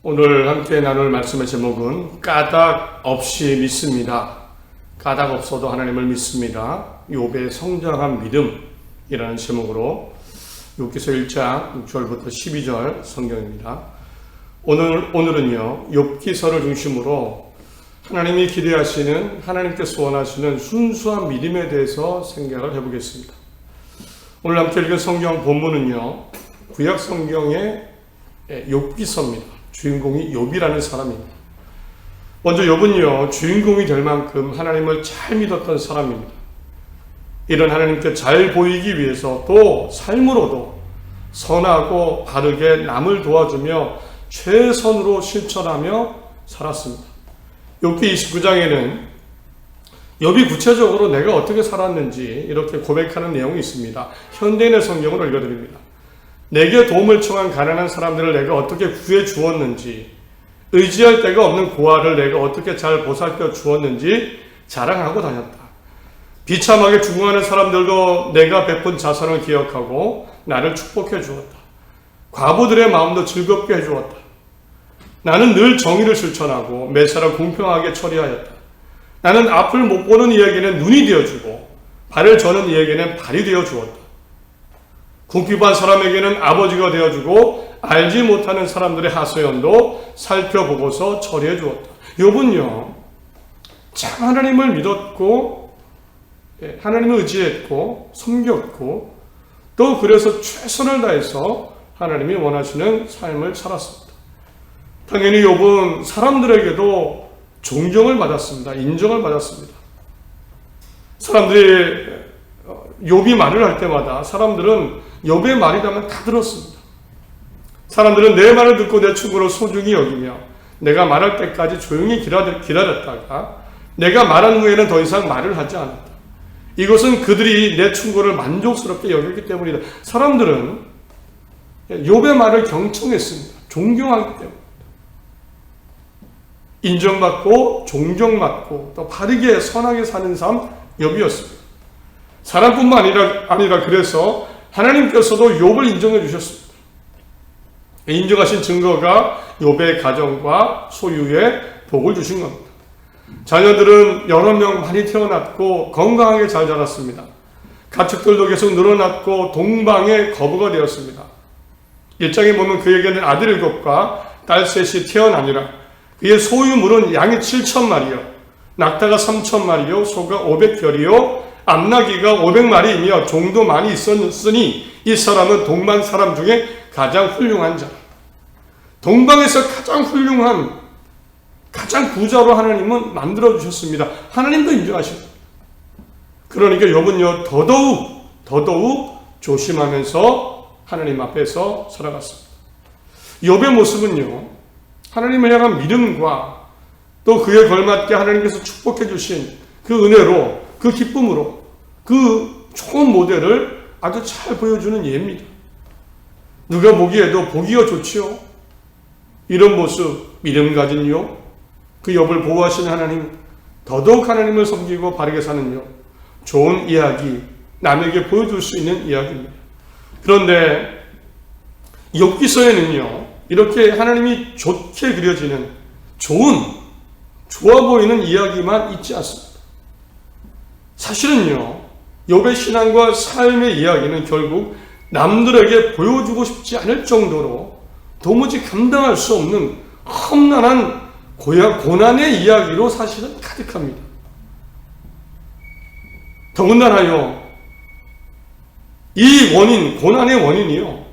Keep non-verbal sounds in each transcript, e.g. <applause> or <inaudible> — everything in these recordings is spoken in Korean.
오늘 함께 나눌 말씀의 제목은 까닭 없이 믿습니다. 까닭 없어도 하나님을 믿습니다. 욥의 성장한 믿음이라는 제목으로 욥기서 1장 6절부터 12절 성경입니다. 오늘 오늘은요 욥기서를 중심으로 하나님이 기대하시는 하나님께서 원하시는 순수한 믿음에 대해서 생각을 해보겠습니다. 오늘 함께 읽은 성경 본문은요 구약 성경의 욥기서입니다. 주인공이 욥이라는 사람입니다. 먼저 욥은요 주인공이 될 만큼 하나님을 잘 믿었던 사람입니다. 이런 하나님께 잘 보이기 위해서 또 삶으로도 선하고 바르게 남을 도와주며 최선으로 실천하며 살았습니다. 욥기 29장에는 욥이 구체적으로 내가 어떻게 살았는지 이렇게 고백하는 내용이 있습니다. 현대인의 성경을 읽어드립니다. 내게 도움을 청한 가난한 사람들을 내가 어떻게 구해 주었는지, 의지할 데가 없는 고아를 내가 어떻게 잘 보살펴 주었는지 자랑하고 다녔다. 비참하게 죽어가는 사람들도 내가 베푼 자선을 기억하고 나를 축복해 주었다. 과부들의 마음도 즐겁게 해 주었다. 나는 늘 정의를 실천하고 매 사람 공평하게 처리하였다. 나는 앞을 못 보는 이에게는 눈이 되어주고 발을 저는 이에게는 발이 되어 주었다. 궁핍한 사람에게는 아버지가 되어주고 알지 못하는 사람들의 하소연도 살펴보고서 처리해 주었다. 욥은요, 참 하나님을 믿었고 예, 하나님을 의지했고 섬겼고 또 그래서 최선을 다해서 하나님이 원하시는 삶을 살았습니다. 당연히 욥은 사람들에게도 존경을 받았습니다. 인정을 받았습니다. 사람들이 욥이 말을 할 때마다 사람들은 욥의 말이라면 다 들었습니다. 사람들은 내 말을 듣고 내 충고를 소중히 여기며 내가 말할 때까지 조용히 기다렸다가 내가 말한 후에는 더 이상 말을 하지 않았다. 이것은 그들이 내 충고를 만족스럽게 여겼기 때문이다. 사람들은 욥의 말을 경청했습니다. 존경하기 때문입니다. 인정받고 존경받고 또 바르게 선하게 사는 삶 욥이었습니다. 사람뿐만 아니라 아니라 그래서 하나님께서도 욥을 인정해 주셨습니다. 인정하신 증거가 욥의 가정과 소유에 복을 주신 겁니다. 자녀들은 여러 명 많이 태어났고 건강하게 잘 자랐습니다. 가축들도 계속 늘어났고 동방의 거부가 되었습니다. 일장에 보면 그에게는 아들 일곱과 딸 셋이 태어나니라. 그의 소유물은 양이 7천 마리요, 낙타가 3천 마리요, 소가 500결이요, 암나기가 500마리이며 종도 많이 있었으니 이 사람은 동방 사람 중에 가장 훌륭한 자. 동방에서 가장 훌륭한 가장 부자로 하나님은 만들어 주셨습니다. 하나님도 인정하십니다. 그러니까 욥은요 더더욱 더더욱 조심하면서 하나님 앞에서 살아갔습니다. 욥의 모습은요 하나님을 향한 믿음과 또 그에 걸맞게 하나님께서 축복해 주신 그 은혜로 그 기쁨으로 그 좋은 모델을 아주 잘 보여주는 예입니다. 누가 보기에도 보기가 좋지요. 이런 모습, 믿음 가진 요, 그 욥을 보호하시는 하나님, 더더욱 하나님을 섬기고 바르게 사는 요, 좋은 이야기, 남에게 보여줄 수 있는 이야기입니다. 그런데 욥기서에는요, 이렇게 하나님이 좋게 그려지는 좋은, 좋아 보이는 이야기만 있지 않습니다. 사실은요, 욥의 신앙과 삶의 이야기는 결국 남들에게 보여주고 싶지 않을 정도로 도무지 감당할 수 없는 험난한 고난의 이야기로 사실은 가득합니다. 더군다나요, 이 원인, 고난의 원인이요,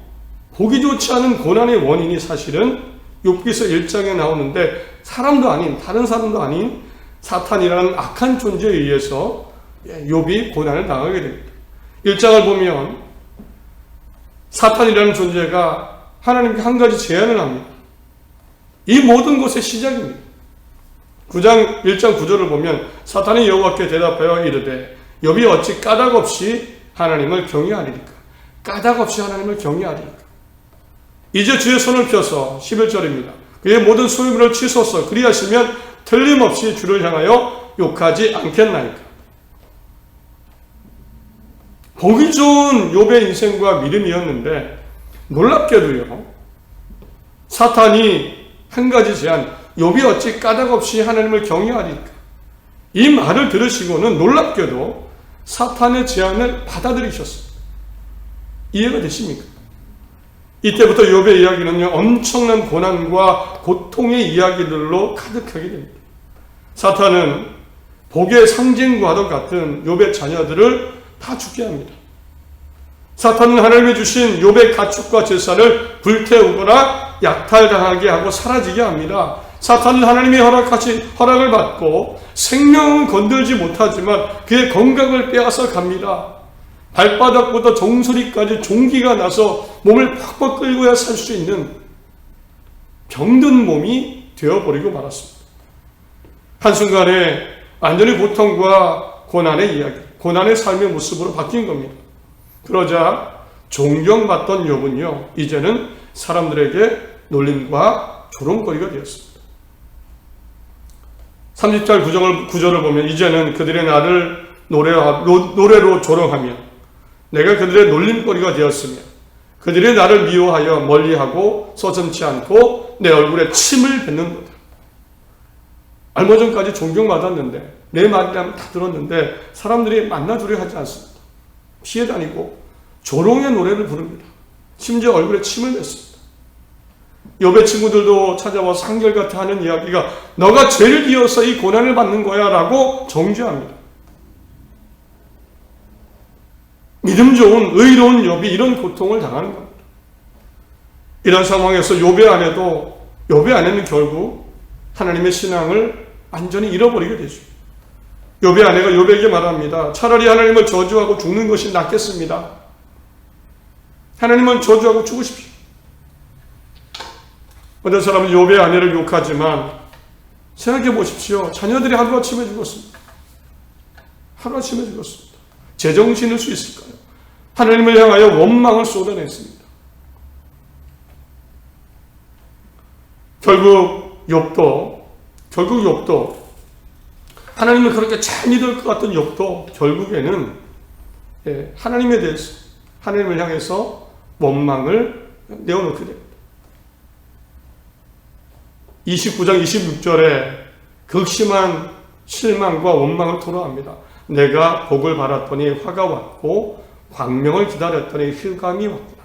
보기 좋지 않은 고난의 원인이 사실은 욥기서 1장에 나오는데 사람도 아닌, 다른 사람도 아닌 사탄이라는 악한 존재에 의해서 욥이 고난을 당하게 됩니다. 1장을 보면 사탄이라는 존재가 하나님께 한 가지 제안을 합니다. 이 모든 것의 시작입니다. 9장 1장 9절을 보면 사탄이 여호와께 대답하여 이르되 욥이 어찌 까닭 없이 하나님을 경외하리까 까닭 없이 하나님을 경외하리까 이제 주의 손을 펴서 11절입니다. 그의 모든 소유물을 치소서 그리하시면 틀림없이 주를 향하여 욕하지 않겠나이까 보기 좋은 욥의 인생과 믿음이었는데 놀랍게도요. 사탄이 한 가지 제안. 욥이 어찌 까닭 없이 하나님을 경외하리까? 이 말을 들으시고는 놀랍게도 사탄의 제안을 받아들이셨습니다. 이해가 되십니까? 이때부터 욥의 이야기는요 엄청난 고난과 고통의 이야기들로 가득하게 됩니다. 사탄은 복의 상징과도 같은 욥의 자녀들을 다 죽게 합니다. 사탄은 하나님이 주신 욥의 가축과 제사를 불태우거나 약탈당하게 하고 사라지게 합니다. 사탄은 하나님이 허락하신 허락을 받고 생명은 건들지 못하지만 그의 건강을 빼앗아 갑니다. 발바닥보다 종소리까지 종기가 나서 몸을 팍팍 끌고야 살 수 있는 병든 몸이 되어버리고 말았습니다. 한순간에 완전히 고통과 고난의 이야기, 고난의 삶의 모습으로 바뀐 겁니다. 그러자 존경받던 욥은요, 이제는 사람들에게 놀림과 조롱거리가 되었습니다. 30절 구절을, 구절을 보면 이제는 그들의 나를 노래하, 노래로 조롱하며 내가 그들의 놀림거리가 되었으며 그들이 나를 미워하여 멀리하고 서슴치 않고 내 얼굴에 침을 뱉는 도다. 얼마 전까지 존경받았는데 내 말이라면 다 들었는데 사람들이 만나주려 하지 않습니다. 피해 다니고 조롱의 노래를 부릅니다. 심지어 얼굴에 침을 뱉습니다. 여배 친구들도 찾아와서 한결같아 하는 이야기가 너가 죄를 지어서 이 고난을 받는 거야 라고 정죄합니다. 믿음 좋은 의로운 욥이 이런 고통을 당하는 겁니다. 이런 상황에서 욥의 아내도 욥의 아내는 결국 하나님의 신앙을 완전히 잃어버리게 되죠. 욥의 아내가 욥에게 말합니다. 차라리 하나님을 저주하고 죽는 것이 낫겠습니다. 하나님은 저주하고 죽으십시오. 어떤 사람은 욥의 아내를 욕하지만 생각해 보십시오. 자녀들이 하루아침에 죽었습니다. 하루아침에 죽었습니다. 제정신일 수 있을까요? 하나님을 향하여 원망을 쏟아냈습니다. 결국 욥도 결국 욥도 하나님을 그렇게 잘 믿을 것 같던 욥도 결국에는 예, 하나님에 대해서 하나님을 향해서 원망을 내어놓게 됩니다. 29장 26절에 극심한 실망과 원망을 토로합니다. 내가 복을 바랐더니 화가 왔고 광명을 기다렸더니 흑암이 왔구나.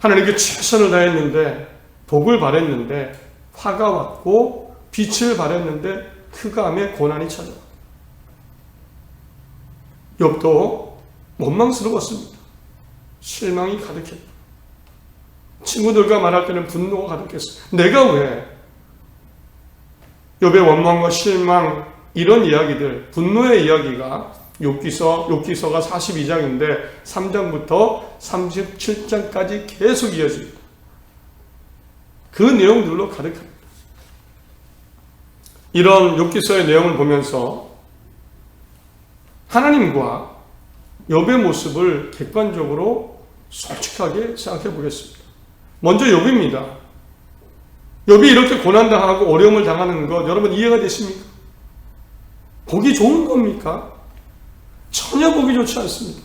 하나님께 최선을 다했는데 복을 바랬는데 화가 왔고 빛을 바랬는데 흑암의 고난이 찾아와. 욥도 원망스러웠습니다. 실망이 가득했다. 친구들과 말할 때는 분노가 가득했어요. 내가 왜 욥의 원망과 실망 이런 이야기들 분노의 이야기가 욥기서 욥기서가 42장인데 3장부터 37장까지 계속 이어집니다. 그 내용들로 가득합니다. 이런 욥기서의 내용을 보면서 하나님과 욥의 모습을 객관적으로 솔직하게 생각해 보겠습니다. 먼저 욥입니다. 욥이 이렇게 고난 당하고 어려움을 당하는 것 여러분 이해가 되십니까? 보기 좋은 겁니까? 전혀 보기 좋지 않습니다.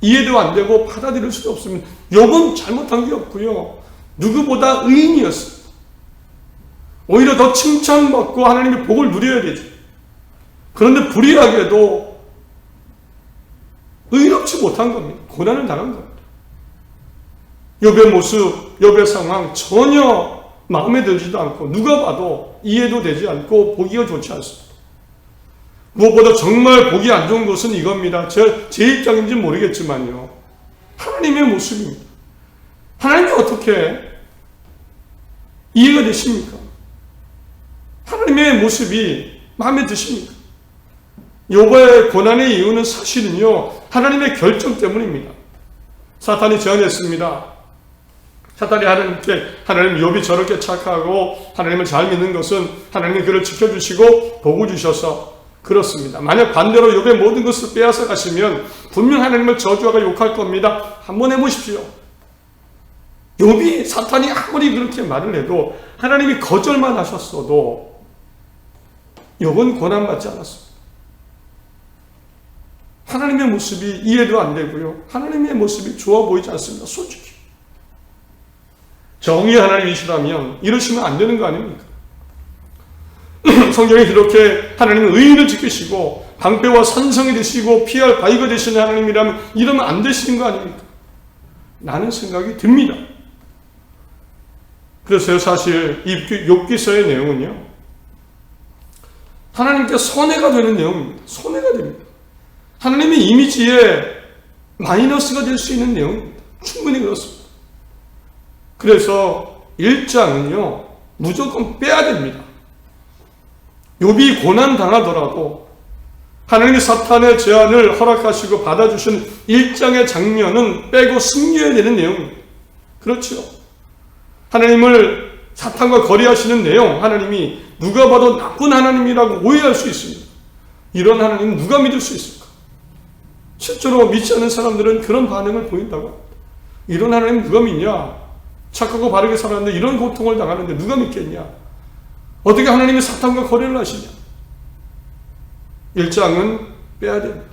이해도 안 되고 받아들일 수도 없습니다. 욥은 잘못한 게 없고요. 누구보다 의인이었습니다. 오히려 더 칭찬받고 하나님의 복을 누려야 되죠. 그런데 불의하게도 의롭지 못한 겁니다. 고난을 당한 겁니다. 욥의 모습, 욥의 상황 전혀 마음에 들지도 않고 누가 봐도 이해도 되지 않고 보기가 좋지 않습니다. 무엇보다 정말 보기 안 좋은 것은 이겁니다. 제, 제 입장인지 모르겠지만요. 하나님의 모습입니다. 하나님이 어떻게 이해가 되십니까? 하나님의 모습이 마음에 드십니까? 요바의 고난의 이유는 사실은요, 하나님의 결정 때문입니다. 사탄이 제안했습니다. 사탄이 하나님께 하나님 욥이 저렇게 착하고 하나님을 잘 믿는 것은 하나님이 그를 지켜주시고 복을 주셔서 그렇습니다. 만약 반대로 욥의 모든 것을 빼앗아 가시면 분명 하나님을 저주하고 욕할 겁니다. 한번 해보십시오. 욥이 사탄이 아무리 그렇게 말을 해도 하나님이 거절만 하셨어도 욥은 고난 받지 않았습니다. 하나님의 모습이 이해도 안 되고요. 하나님의 모습이 좋아 보이지 않습니다. 솔직히. 정의 하나님이시라면 이러시면 안 되는 거 아닙니까? <clears throat> 성경에 이렇게 하나님은 의인을 지키시고 방패와 산성이 되시고 피할 바위가 되시는 하나님이라면 이러면 안 되시는 거 아닙니까? 라는 생각이 듭니다. 그래서 사실 이 욥기서의 내용은요. 하나님께 손해가 되는 내용입니다. 손해가 됩니다. 하나님의 이미지에 마이너스가 될 수 있는 내용입니다. 충분히 그렇습니다. 그래서 1장은요. 무조건 빼야 됩니다. 욥이 고난 당하더라도 하나님이 사탄의 제안을 허락하시고 받아주신 1장의 장면은 빼고 숨겨야 되는 내용입니다. 그렇죠. 하나님을 사탄과 거리하시는 내용, 하나님이 누가 봐도 나쁜 하나님이라고 오해할 수 있습니다. 이런 하나님 누가 믿을 수 있을까? 실제로 믿지 않는 사람들은 그런 반응을 보인다고 합니다. 이런 하나님 누가 믿냐? 착하고 바르게 살았는데 이런 고통을 당하는데 누가 믿겠냐? 어떻게 하나님이 사탄과 거래를 하시냐? 1장은 빼야 됩니다.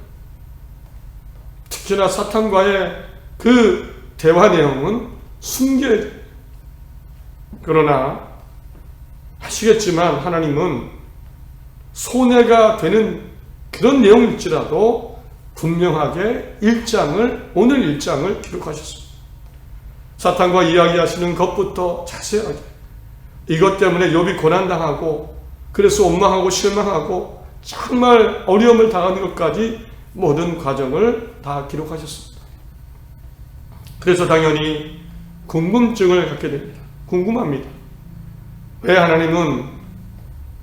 특히나 사탄과의 그 대화 내용은 숨겨야 됩니다. 그러나 하시겠지만 하나님은 손해가 되는 그런 내용일지라도 분명하게 1장을 오늘 1장을 기록하셨습니다. 사탄과 이야기하시는 것부터 자세하게 이것 때문에 욥이 고난 당하고 그래서 원망하고 실망하고 정말 어려움을 당하는 것까지 모든 과정을 다 기록하셨습니다. 그래서 당연히 궁금증을 갖게 됩니다. 궁금합니다. 왜 하나님은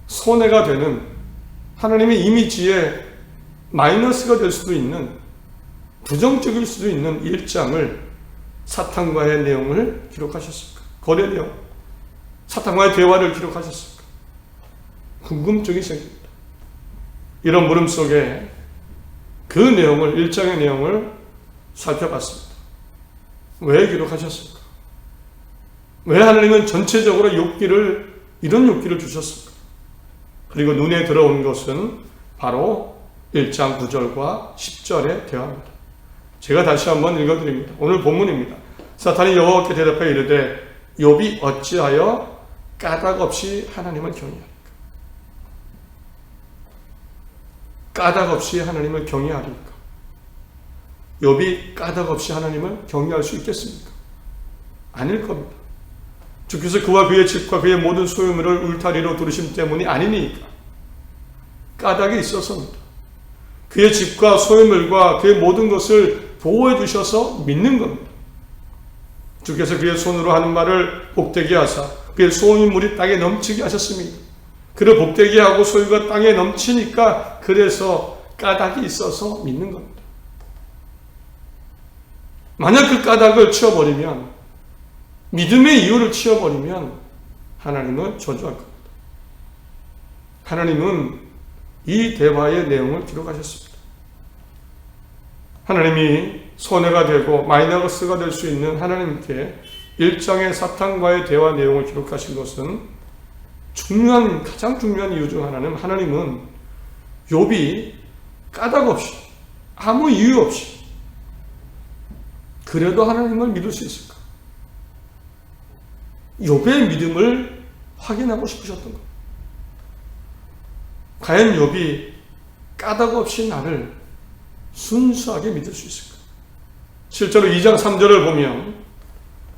손해가 되는 하나님의 이미지에 마이너스가 될 수도 있는 부정적일 수도 있는 일장을 사탄과의 내용을 기록하셨습니까? 거래 내용. 사탄과의 대화를 기록하셨습니까? 궁금증이 생깁니다. 이런 물음 속에 그 내용을, 일장의 내용을 살펴봤습니다. 왜 기록하셨습니까? 왜 하나님은 전체적으로 욕기를, 이런 욕기를 주셨습니까? 그리고 눈에 들어온 것은 바로 1장 9절과 10절의 대화입니다. 제가 다시 한번 읽어드립니다. 오늘 본문입니다. 사탄이 여호와께 대답하여 이르되 욥이 어찌하여 까닭 없이 하나님을 경외하리까? 까닭 없이 하나님을 경외하리까? 욥이 까닭 없이 하나님을 경외할 수 있겠습니까? 아닐 겁니다. 주께서 그와 그의 집과 그의 모든 소유물을 울타리로 두르심 때문이 아니니까 까닭이 있어서입니다. 그의 집과 소유물과 그의 모든 것을 보호해 주셔서 믿는 겁니다. 주께서 그의 손으로 하는 말을 복되게 하사 그의 소유물이 땅에 넘치게 하셨습니다. 그를 복되게 하고 소유가 땅에 넘치니까 그래서 까닭이 있어서 믿는 겁니다. 만약 그 까닭을 치워버리면 믿음의 이유를 치워버리면 하나님은 저주할 겁니다. 하나님은 이 대화의 내용을 기록하셨습니다. 하나님이 손해가 되고 마이너스가 될 수 있는 하나님께 일장의 사탄과의 대화 내용을 기록하신 것은 중요한 가장 중요한 이유 중 하나는 하나님은 욥이 까닭 없이 아무 이유 없이 그래도 하나님을 믿을 수 있을까? 욥의 믿음을 확인하고 싶으셨던 것. 과연 욥이 까닭 없이 나를 순수하게 믿을 수 있을까? 실제로 2장 3절을 보면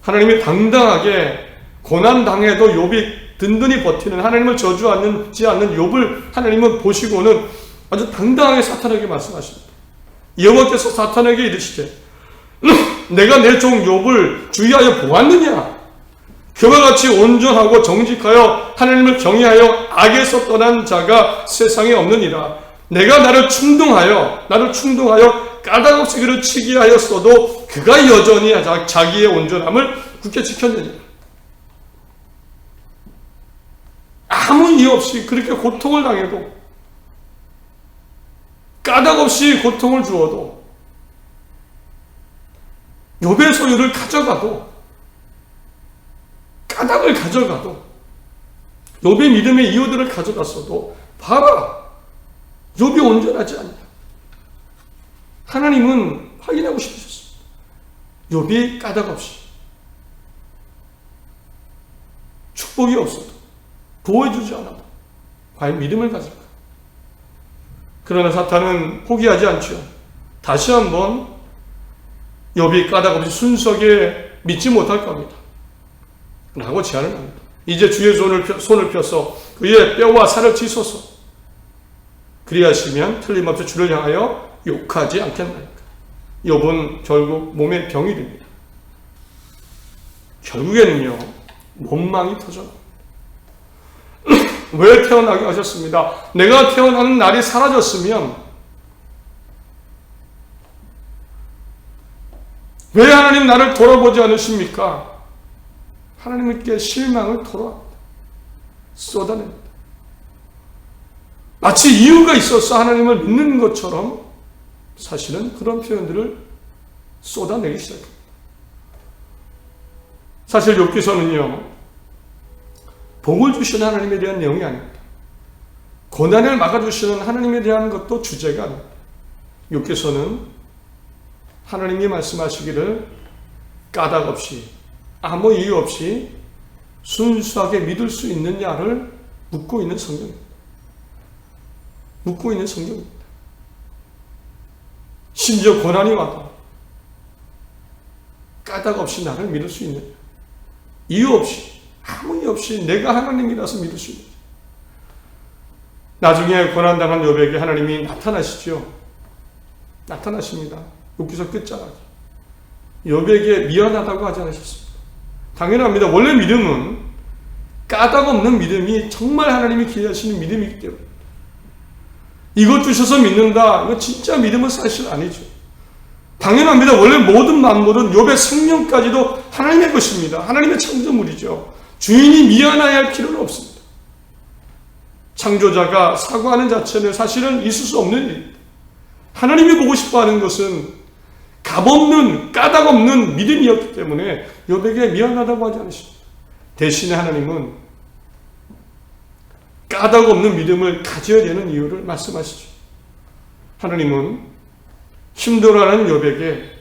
하나님이 당당하게 고난 당해도 욥이 든든히 버티는 하나님을 저주하지 않는 욥을 하나님은 보시고는 아주 당당하게 사탄에게 말씀하십니다. 여호와께서 사탄에게 이르시되 내가 내 종 욥을 주의하여 보았느냐? 그와 같이 온전하고 정직하여 하나님을 경외하여 악에서 떠난 자가 세상에 없느니라. 내가 나를 충동하여 나를 충동하여 까닭 없이 그를 치게 하였어도 그가 여전히 자기의 온전함을 굳게 지켰느니라. 아무 이유 없이 그렇게 고통을 당해도 까닭 없이 고통을 주어도 욥의 소유를 가져가도 까닭을 가져가도 욥의 믿음의 이유들을 가져갔어도 봐라 욥이 온전하지 않냐 하나님은 확인하고 싶으셨습니다 욥이 까닭 없이 축복이 없어도 보호해주지 않아도 과연 믿음을 가질까? 그러나 사탄은 포기하지 않죠. 다시 한번 욥이 까닭 없이 순수하게 믿지 못할 겁니다. 라고 제안을 합니다. 이제 주의 손을, 펴, 손을 펴서 그의 뼈와 살을 치소서. 그리하시면 틀림없이 주를 향하여 욕하지 않겠나이까. 욥은 결국 몸에 병이 됩니다. 결국에는요, 원망이 터져. <clears throat> 왜 태어나게 하셨습니다. 내가 태어나는 날이 사라졌으면 왜 하나님 나를 돌아보지 않으십니까? 하나님께 실망을 토로합니다. 쏟아냅니다. 마치 이유가 있어서 하나님을 믿는 것처럼 사실은 그런 표현들을 쏟아내기 시작합니다. 사실 욥기서는요. 복을 주시는 하나님에 대한 내용이 아닙니다. 고난을 막아주시는 하나님에 대한 것도 주제가 아닙니다. 욥기서는 하나님이 말씀하시기를 까닭 없이 아무 이유 없이 순수하게 믿을 수 있느냐를 묻고 있는 성경입니다. 묻고 있는 성경입니다. 심지어 고난이 와도 까닭 없이 나를 믿을 수 있느냐. 이유 없이, 아무 이유 없이 내가 하나님이라서 믿을 수 있느냐. 나중에 고난당한 여백에 하나님이 나타나시죠. 나타나십니다. 여기서 끝자락이. 여백에 미안하다고 하지 않으셨습니다. 당연합니다. 원래 믿음은 까닭 없는 믿음이 정말 하나님이 기대하시는 믿음이기 때문에. 이것 주셔서 믿는다. 이거 진짜 믿음은 사실 아니죠. 당연합니다. 원래 모든 만물은 욥의 생명까지도 하나님의 것입니다. 하나님의 창조물이죠. 주인이 미안해야 할 필요는 없습니다. 창조자가 사과하는 자체는 사실은 있을 수 없는 일입니다. 하나님이 보고 싶어 하는 것은 값없는 까닭 없는 믿음이었기 때문에 욥에게 미안하다고 하지 않으십니다. 대신에 하나님은 까닭 없는 믿음을 가져야 되는 이유를 말씀하시죠. 하나님은 힘들어하는 욥에게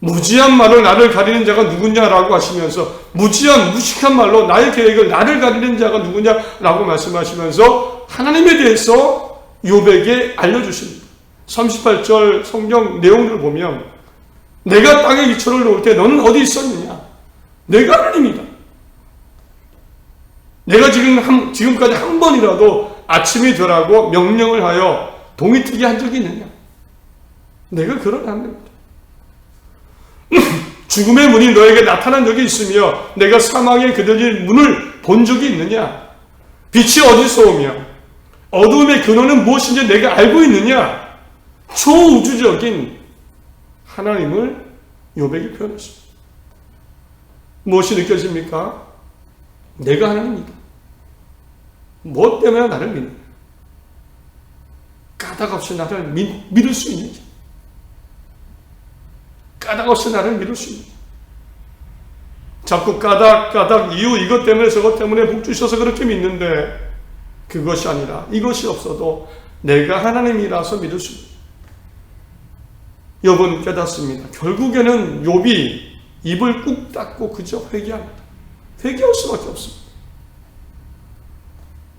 무지한 말로 나를 가리는 자가 누구냐라고 하시면서 무지한 무식한 말로 나의 계획을 나를 가리는 자가 누구냐라고 말씀하시면서 하나님에 대해서 욥에게 알려주십니다. 38절 성경 내용을 보면 내가 땅에 기초를 놓을 때 너는 어디 있었느냐? 내가 하나님이다. 내가 지금 한, 지금까지 한 번이라도 아침이 되라고 명령을 하여 동이 트게 한 적이 있느냐? 내가 그런 하나님이다. <laughs> 죽음의 문이 너에게 나타난 적이 있으며 내가 사망의 그들의 문을 본 적이 있느냐? 빛이 어디서 오며 어두움의 근원은 무엇인지 내가 알고 있느냐? 초우주적인 하나님을 요백이 표현했습니다. 무엇이 느껴집니까? 내가 하나님이다. 무엇 때문에 나를 믿느냐? 까닭 없이 나를 믿, 믿을 수 있는지. 까닭 없이 나를 믿을 수 있는지. 자꾸 까닭, 까닭, 이유, 이것 때문에 저것 때문에 복 주셔서 그렇게 믿는데 그것이 아니라 이것이 없어도 내가 하나님이라서 믿을 수 있는 욥은 깨닫습니다. 결국에는 욥이 입을 꾹 닫고 그저 회개합니다. 회개할 수밖에 없습니다.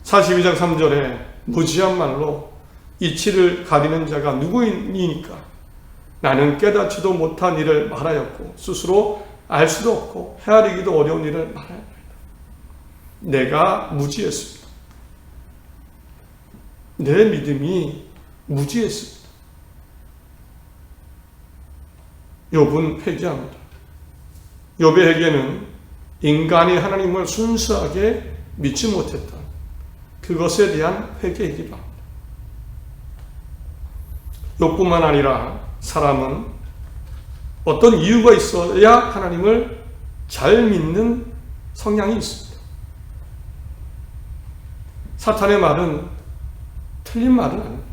42장 3절에 무지한 말로 이치를 가리는 자가 누구이니까 나는 깨닫지도 못한 일을 말하였고 스스로 알 수도 없고 헤아리기도 어려운 일을 말하였다. 내가 무지했습니다. 내 믿음이 무지했습니다. 욥은 회개합니다. 욥의 회개는 인간이 하나님을 순수하게 믿지 못했다. 그것에 대한 회개이기도 합니다. 욥뿐만 아니라 사람은 어떤 이유가 있어야 하나님을 잘 믿는 성향이 있습니다. 사탄의 말은 틀린 말은 아닙니다.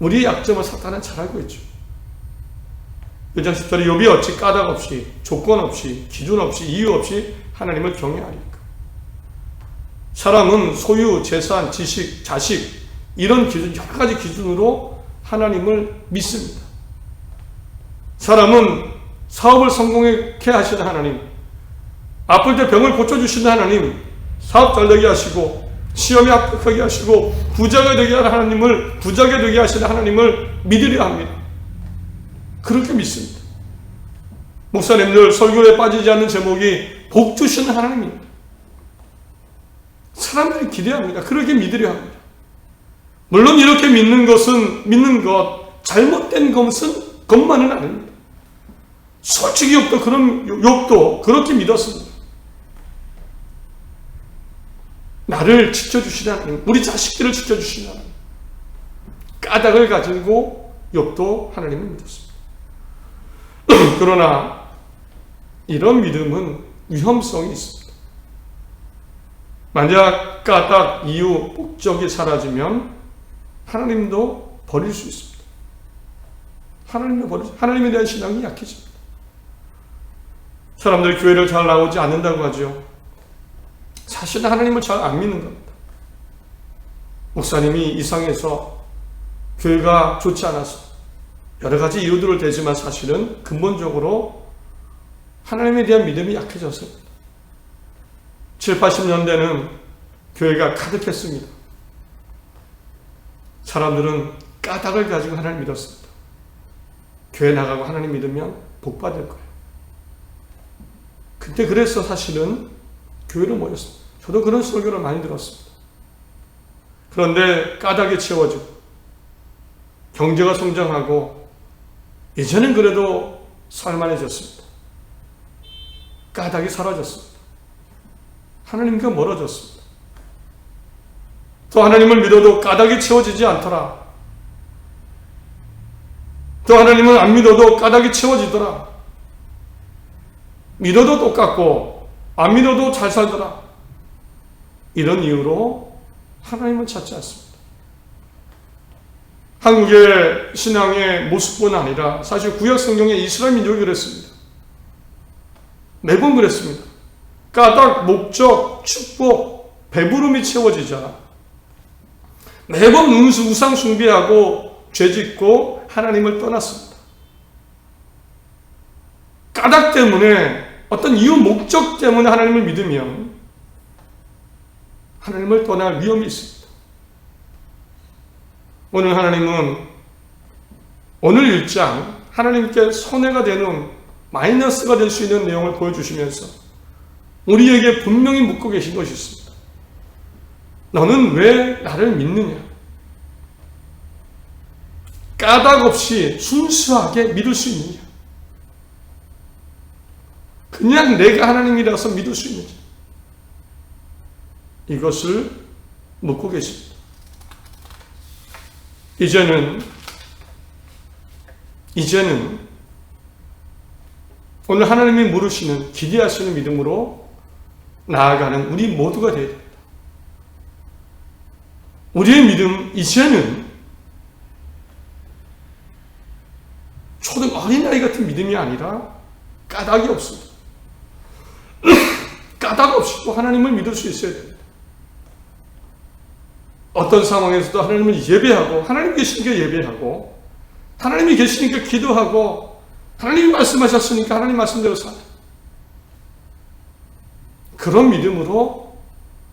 우리의 약점을 사탄은 잘 알고 있죠. 1장 10절에 욥이 어찌 까닭 없이 조건 없이 기준 없이 이유 없이 하나님을 경외하리까. 사람은 소유, 재산, 지식, 자식 이런 기준 여러 가지 기준으로 하나님을 믿습니다. 사람은 사업을 성공하게 하시는 하나님, 아플 때 병을 고쳐주시는 하나님, 사업 잘 되게 하시고, 시험에 합격하게 하시고, 부자가 되게 하는 하나님을, 부자가 되게 하시는 하나님을 믿으려 합니다. 그렇게 믿습니다. 목사님들 설교에 빠지지 않는 제목이 복 주시는 하나님입니다. 사람들이 기대합니다. 그렇게 믿으려 합니다. 물론 이렇게 믿는 것은 믿는 것 잘못된 것은 것만은 아닙니다. 솔직히 욕도 그런 욕도 그렇게 믿었습니다. 나를 지켜주시는 우리 자식들을 지켜주시는. 까닭을 가지고 욕도 하나님을 믿었습니다. <clears throat> 그러나 이런 믿음은 위험성이 있습니다. 만약 까닭, 이유, 목적이 사라지면 하나님도 버릴 수 있습니다. 하나님도 버릴 수, 하나님에 대한 신앙이 약해집니다. 사람들이 교회를 잘 나오지 않는다고 하죠. 사실은 하나님을 잘 안 믿는 겁니다. 목사님이 이상해서 교회가 좋지 않아서 여러 가지 이유들을 대지만 사실은 근본적으로 하나님에 대한 믿음이 약해졌습니다. 7, 80년대는 교회가 가득했습니다. 사람들은 까닭을 가지고 하나님 믿었습니다. 교회 나가고 하나님 믿으면 복 받을 거예요. 그때 그래서 사실은 교회를 모였습니다. 저도 그런 설교를 많이 들었습니다. 그런데 까닭이 채워지고 경제가 성장하고 이제는 그래도 살만해졌습니다. 까닭이 사라졌습니다. 하나님과 멀어졌습니다. 또 하나님을 믿어도 까닭이 채워지지 않더라. 또 하나님을 안 믿어도 까닭이 채워지더라. 믿어도 똑같고 안 믿어도 잘 살더라. 이런 이유로 하나님을 찾지 않습니다. 한국의 신앙의 모습뿐 아니라 사실 구약 성경의 이스라엘 민족이 그랬습니다. 매번 그랬습니다. 까닭, 목적, 축복, 배부름이 채워지자 매번 우상 숭배하고 죄짓고 하나님을 떠났습니다. 까닭 때문에 어떤 이유 목적 때문에 하나님을 믿으면 하나님을 떠날 위험이 있습니다. 오늘 하나님은 오늘 1장 하나님께 손해가 되는 마이너스가 될 수 있는 내용을 보여주시면서 우리에게 분명히 묻고 계신 것이 있습니다. 너는 왜 나를 믿느냐? 까닭 없이 순수하게 믿을 수 있느냐? 그냥 내가 하나님이라서 믿을 수 있느냐? 이것을 묻고 계십니다. 이제는, 이제는 오늘 하나님이 물으시는, 기대하시는 믿음으로 나아가는 우리 모두가 되어야 됩니다. 우리의 믿음, 이제는 초등 어린아이 같은 믿음이 아니라 까닭이 없습니다. <clears throat> 까닭 없이 또 하나님을 믿을 수 있어야 됩니다. 어떤 상황에서도 하나님을 예배하고 하나님 계시니까 예배하고 하나님이 계시니까 기도하고 하나님이 말씀하셨으니까 하나님 말씀대로 사는 그런 믿음으로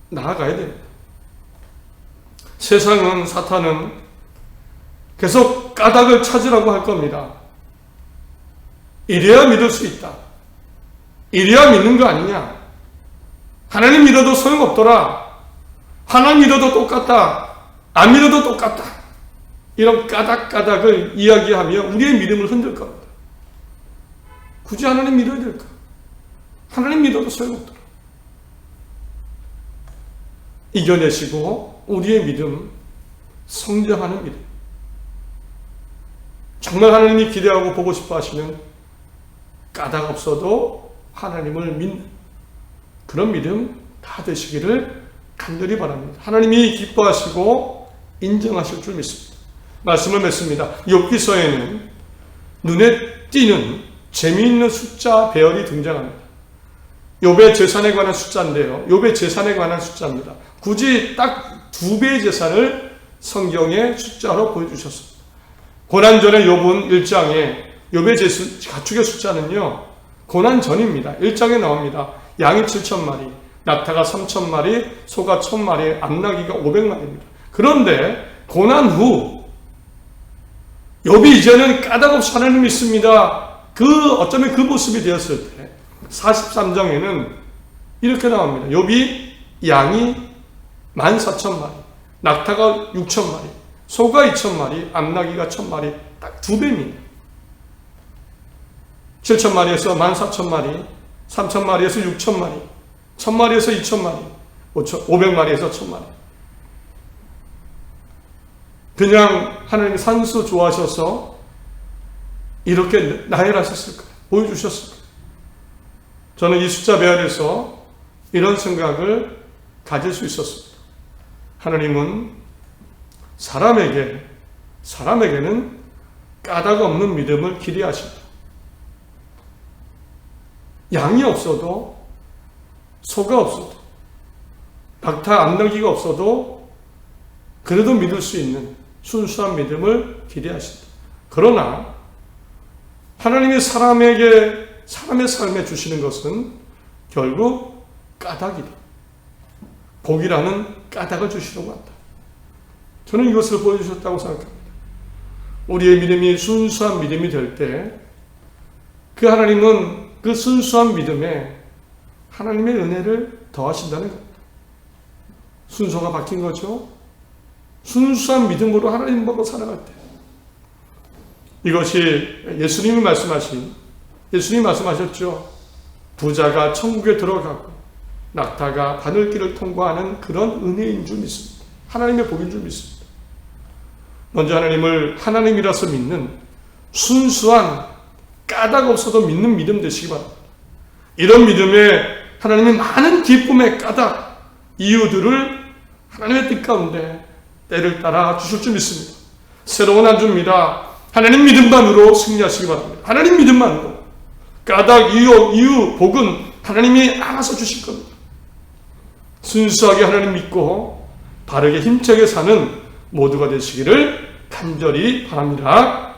나아가야 됩니다. 세상은 사탄은 계속 까닭을 찾으라고 할 겁니다. 이래야 믿을 수 있다. 이래야 믿는 거 아니냐? 하나님 믿어도 소용없더라. 하나님 믿어도 똑같다. 안 믿어도 똑같다. 이런 까닥까닥을 이야기하며 우리의 믿음을 흔들 겁니다. 굳이 하나님 믿어야 될까? 하나님 믿어도 소용없더라. 이겨내시고 우리의 믿음, 성장하는 믿음. 정말 하나님이 기대하고 보고 싶어 하시는 까닭 없어도 하나님을 믿는 그런 믿음 다 되시기를 간절히 바랍니다. 하나님이 기뻐하시고 인정하실 줄 믿습니다. 말씀을 맺습니다. 욥기서에는 눈에 띄는 재미있는 숫자 배열이 등장합니다. 욥의 재산에 관한 숫자인데요. 욥의 재산에 관한 숫자입니다. 굳이 딱 두 배의 재산을 성경의 숫자로 보여주셨습니다. 고난 전의 욥은 1장에 욥의 가축의 숫자는요. 고난 전입니다. 1장에 나옵니다. 양이 7천 마리, 낙타가 3천 마리, 소가 1천 마리, 암나기가 500마리입니다. 그런데 고난 후 욥이 이제는 까닭없이 하나님 믿습니다. 그 어쩌면 그 모습이 되었을 때 43장에는 이렇게 나옵니다. 욥이 양이 14,000마리, 낙타가 6,000마리, 소가 2,000마리, 암나기가 1,000마리, 딱 두 배입니다. 7,000마리에서 14,000마리, 3,000마리에서 6,000마리, 1,000마리에서 2,000마리, 500마리에서 1,000마리. 그냥 하나님이 산수 좋아하셔서 이렇게 나열하셨을 거예요. 보여주셨을 거예요. 저는 이 숫자 배열에서 이런 생각을 가질 수 있었습니다. 하나님은 사람에게, 사람에게는 까닭 없는 믿음을 기대하신다. 양이 없어도, 소가 없어도, 낙타 암나기가 없어도, 그래도 믿을 수 있는 순수한 믿음을 기대하신다. 그러나, 하나님이 사람에게, 사람의 삶에 주시는 것은 결국 까닭이다. 복이라는 까닭을 주시려고 한다. 저는 이것을 보여주셨다고 생각합니다. 우리의 믿음이 순수한 믿음이 될 때, 그 하나님은 그 순수한 믿음에 하나님의 은혜를 더하신다는 겁니다. 순서가 바뀐 거죠. 순수한 믿음으로 하나님 보고 살아갈 때. 이것이 예수님이 말씀하신, 예수님이 말씀하셨죠. 부자가 천국에 들어가고, 낙타가 바늘길을 통과하는 그런 은혜인 줄 믿습니다. 하나님의 복인 줄 믿습니다. 먼저 하나님을 하나님이라서 믿는 순수한 까닭 없어도 믿는 믿음 되시기 바랍니다. 이런 믿음에 하나님이 많은 기쁨의 까닭, 이유들을 하나님의 뜻 가운데 때를 따라 주실 줄 믿습니다. 새로운 한 주입니다. 하나님 믿음만으로 승리하시기 바랍니다. 하나님 믿음만으로. 까닭, 이유, 이유, 복은 하나님이 알아서 주실 겁니다. 순수하게 하나님 믿고 바르게 힘차게 사는 모두가 되시기를 간절히 바랍니다.